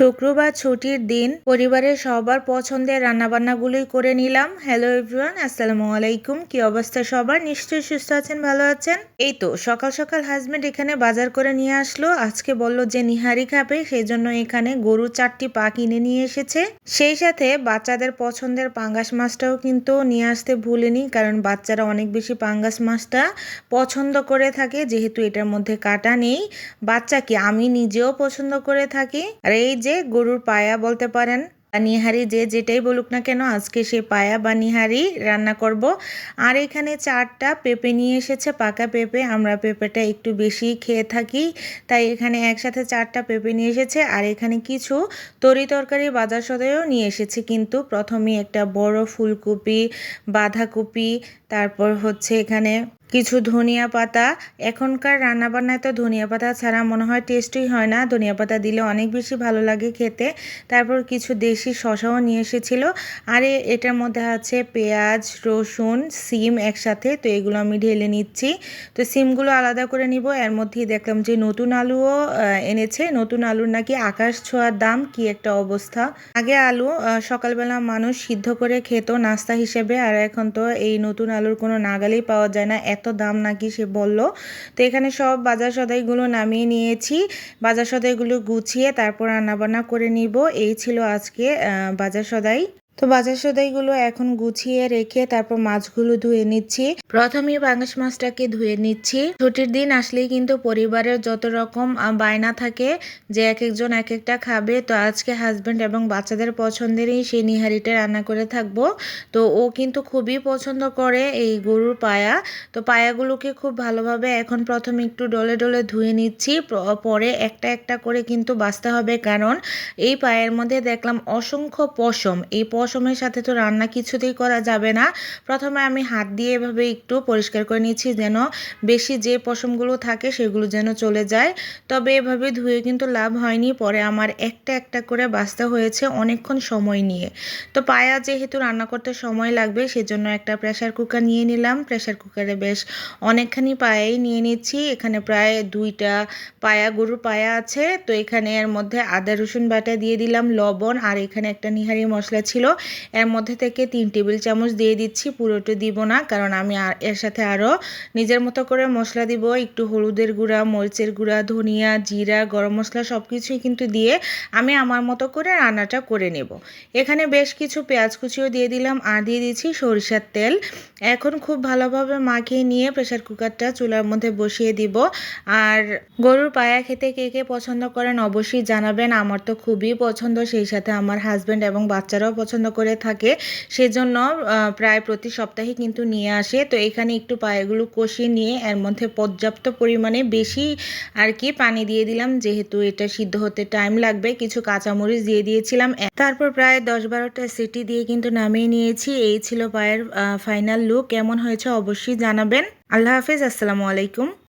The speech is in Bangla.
শুক্রবার ছুটির দিন পরিবারের সবার পছন্দের রান্নাবান্নাগুলোই করে নিলাম। হ্যালো এভরিওয়ান আসসালামু আলাইকুম। কি অবস্থা সবার? নিশ্চয়ই সুস্থ আছেন, ভালো আছেন? এই তো, সকাল সকাল হাজবেন্ড এখানে বাজার করে নিয়ে আসলো। আজকে বলল যে নিহারি খাবে, সেই জন্য এখানে গরু চারটি পা কিনে নিয়ে এসেছে। সেই সাথে বাচ্চাদের পছন্দের পাঙ্গাস মাছটাও কিন্তু নিয়ে আসতে ভুলেনি, কারণ বাচ্চারা অনেক বেশি পাঙ্গাস মাছটা পছন্দ করে থাকে, যেহেতু এটার মধ্যে কাটা নেই। বাচ্চা কি আমি নিজেও পছন্দ করে থাকি। আর এই যে গরুর পায়া বলতে পারেন বা নিহারি যে যেটাই বলুক না কেন, আজকে সে পায়া বা নিহারি রান্না করব। আর এখানে চারটা পেঁপে নিয়ে এসেছে, পাকা পেঁপে। আমরা পেঁপেটা একটু বেশি খেয়ে থাকি, তাই এখানে একসাথে চারটা পেঁপে নিয়ে এসেছে। আর এখানে কিছু তরি তরকারি বাজার সদাইও নিয়ে এসেছে, কিন্তু প্রথমে একটা বড় ফুলকপি, বাঁধাকপি, তারপর হচ্ছে এখানে কিছু ধনিয়া পাতা। এখনকার রান্নাবান্নায় তো ধনিয়া পাতা ছাড়া মনে হয় টেস্টই হয় না। ধনিয়া পাতা দিলে অনেক বেশি ভালো লাগে খেতে। তারপর কিছু দেশি শশাও নিয়ে এসেছিল। আর এটার মধ্যে আছে পেঁয়াজ, রসুন, সিম একসাথে। তো এগুলো আমি ঢেলে নিচ্ছি। তো সিমগুলো আলাদা করে নিব। এর মধ্যেই দেখলাম যে নতুন আলুও এনেছে। নতুন আলুর নাকি আকাশ ছোঁয়ার দাম। কি একটা অবস্থা। আগে আলু সকালবেলা মানুষ সিদ্ধ করে খেত নাস্তা হিসেবে। আর এখন তো এই নতুন আলুর কোনো নাগালেই পাওয়া যায় না। এত দাম নাকি? সে বলল। তো এখানে সব বাজার সদাইগুলো নামিয়ে নিয়েছি। বাজার সদাইগুলো গুছিয়ে তারপর রান্নাবান্না করে নিব। এই ছিল আজকে বাজার সদাই। তো বাজার সদাইগুলো এখন গুছিয়ে রেখে তারপর মাছগুলো ধুয়ে নিচ্ছি। প্রথমে পাঙ্গাস মাছটাকে ধুয়ে নিচ্ছি। ছুটির দিন আসলেই কিন্তু পরিবারের যত রকম বায়না থাকে যে এক একজন এক একটা খাবে, তো আজকে হাজবেন্ড এবং বাচ্চাদের পছন্দেরই সেই নিহারিটা রান্না করে থাকব। তো ও কিন্তু খুবই পছন্দ করে এই গরুর পায়া। তো পায়াগুলোকে খুব ভালোভাবে এখন প্রথমে একটু ডলে ডলে ধুয়ে নিচ্ছি পরে একটা একটা করে কিন্তু বাছতে হবে। কারণ এই পায়ের মধ্যে দেখলাম অসংখ্য পশম। এই পশমের সাথে তো রান্না কিছুতেই করা যাবে না। প্রথমে আমি হাত দিয়ে এভাবে একটু পরিষ্কার করে নিচ্ছি যেন বেশি যে পশমগুলো থাকে সেগুলো যেন চলে যায়। তবে এভাবে ধুয়ে কিন্তু লাভ হয়নি। পরে আমার একটা একটা করে বাছতে হয়েছে অনেকক্ষণ সময় নিয়ে। তো পায়া যেহেতু রান্না করতে সময় লাগবে সেজন্য একটা প্রেসার কুকার নিয়ে নিলাম। প্রেশার কুকারে বেশ অনেকখানি পায়াই নিয়ে নিচ্ছি। এখানে প্রায় দুইটা পায়া, গরুর পায়া আছে। তো এখানে এর মধ্যে আদা রসুন বাটা দিয়ে দিলাম, লবণ আর এখানে একটা নিহারি মশলা ছিল। এর মধ্যে থেকে তিন টেবিল চামচ দিয়ে দিচ্ছি, পুরোটা দিব না, কারণ আমি এর সাথে আরও নিজের মতো করে মশলা দিব। একটু হলুদের গুঁড়া, মরিচের গুঁড়া, ধনিয়া, জিরা, গরম মশলা সব কিছুই কিন্তু দিয়ে আমি আমার মতো করে রান্নাটা করে নেব। এখানে বেশ কিছু পেঁয়াজ কুচিও দিয়ে দিলাম আর দিয়ে দিচ্ছি সরিষার তেল। এখন খুব ভালোভাবে মাখিয়ে নিয়ে প্রেসার কুকারটা চুলার মধ্যে বসিয়ে দিব। আর গরুর পায়া খেতে কে কে পছন্দ করেন অবশ্যই জানাবেন। আমার তো খুবই পছন্দ, সেই সাথে আমার হাজব্যান্ড এবং বাচ্চারাও পছন্দ করে থাকে, সেজন্য প্রায় প্রতি সপ্তাহে কিন্তু নিয়ে আসে। তো এখানে একটু পায়েগুলো কষিয়ে নিয়ে এর মধ্যে পর্যাপ্ত পরিমাণে বেশি আর কি পানি দিয়ে দিলাম, যেহেতু এটা সিদ্ধ হতে টাইম লাগবে। কিছু কাঁচামরিচ দিয়ে দিয়েছিলাম। তারপর প্রায় দশ বারোটা সিটি দিয়ে কিন্তু নামিয়ে নিয়েছি। এই ছিল পায়ের ফাইনাল লুক কেমন হয়েছে অবশ্যই জানাবেন। আল্লাহ হাফিজ, আসসালামু আলাইকুম।